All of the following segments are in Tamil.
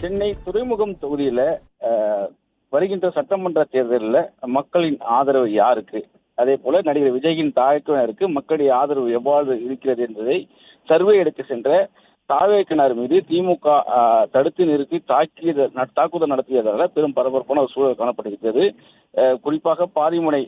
சென்னை துறைமுகம் தொகுதியில அஹ், வருகின்ற சட்டமன்ற தேர்தலில் மக்களின் ஆதரவு யாருக்கு? அதே போல நடிகர் விஜயின் தாயக்கினருக்கு மக்களுடைய ஆதரவு எவ்வாறு இருக்கிறது என்பதை சர்வே எடுக்க சென்ற தாவேக்கினார் மீது திமுக தடுத்து நிறுத்தி தாக்கியது தாக்குதல் நடத்தியதால பெரும் பரபரப்பான ஒரு சூழல் காணப்படுகிறது குறிப்பாக பாரிமுனை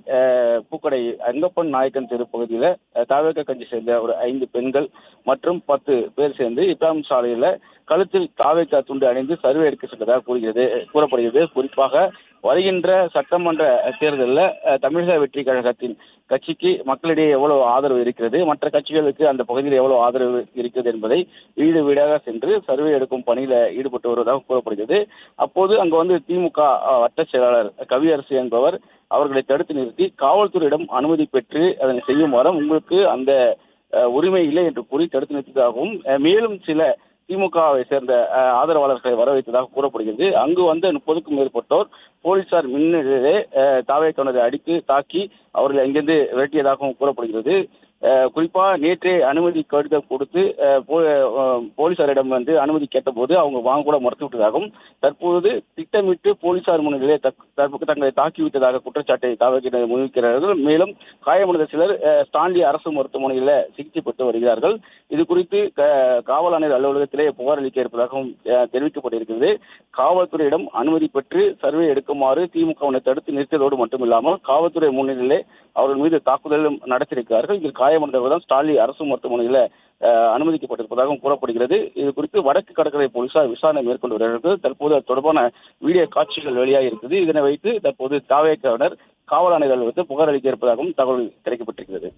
பூக்கடை அங்கப்பன் நாயக்கன் தெரு பகுதியில் தாவேக்க கட்சி சேர்ந்த ஒரு ஐந்து பெண்கள் மற்றும் பத்து பேர் சேர்ந்து இப்ராம் சாலையில் கழுத்தில் தாவேக்கா துண்டு அணிந்து சர்வே எடுக்க சென்றதாக கூறுகிறது கூறப்படுகிறது. குறிப்பாக வருகின்ற சட்டமன்ற தேர்தலில் தமிழக வெற்றி கழகத்தின் கட்சிக்கு மக்களிடையே எவ்வளவு ஆதரவு இருக்கிறது மற்ற கட்சிகளுக்கு அந்த பகுதியில் எவ்வளவு ஆதரவு இருக்கிறது என்பதை வீடு வீடாக சென்று சர்வே எடுக்கும் பணியில ஈடுபட்டு வருவதாக கூறப்படுகிறது. அப்போது அங்கு வந்து திமுக வட்ட செயலாளர் கவியரசு என்பவர் அவர்களை தடுத்து நிறுத்தி காவல்துறையிடம் அனுமதி பெற்று அதனை செய்யுமாறும் உங்களுக்கு அந்த உரிமை இல்லை என்று கூறி தடுத்து நிறுத்தியதாகவும் மேலும் சில திமுகவை சேர்ந்த ஆதரவாளர்களை வரவைத்ததாக கூறப்படுகிறது. அங்கு வந்த முப்பதுக்கும் மேற்பட்டோர் போலீசார் முன்னிலையிலே தாவேக்கனரை அடித்து தாக்கி அவர்களை அங்கிருந்து விரட்டியதாகவும் கூறப்படுகிறது. குறிப்பா நேற்றே அனுமதி கடிதம் கொடுத்து போ- போலீசாரிடம் வந்து அனுமதி கேட்டபோது அவங்க வாங்க கூட மறுத்து விட்டதாகவும் தற்போது திட்டமிட்டு போலீசார் முன்னிலையிலே தங்களை தாக்கி தங்களை குற்றச்சாட்டை தாவேக்கினர் முன்வைக்கிறார்கள். மேலும் காயமடைந்த சிலர் ஸ்டான்லி அரசு மருத்துவமனையில் சிகிச்சை பெற்று வருகிறார்கள். இது குறித்து க- காவல் ஆணையர் அலுவலகத்திலே புகார் அளிக்க இருப்பதாகவும் தெரிவிக்கப்பட்டிருக்கிறது. காவல்துறையிடம் அனுமதி பெற்று சர்வே எடுக்குமாறு திமுகவினை தடுத்து நிறுத்தியதோடு மட்டுமில்லாமல் காவல்துறை முன்னிலையிலே அவர்கள் மீது தாக்குதலும் நடத்தியிருக்கிறார்கள். இதில் காயமடைந்தவர்கள் தான் ஸ்டாலின் அரசு மருத்துவமனையில் அஹ், அனுமதிக்கப்பட்டிருப்பதாகவும் கூறப்படுகிறது. இது குறித்து வடக்கு கடற்கரை போலீசார் விசாரணை மேற்கொண்டு வருகிறார்கள். தற்போது அது தொடர்பான வீடியோ காட்சிகள் வெளியாக இருக்குது இதனை வைத்து தற்போது தாவேக்கவினர் காவல் ஆணையர்கள் வைத்து புகார் அளிக்க இருப்பதாகவும் தகவல் கிடைக்கப்பட்டிருக்கிறது.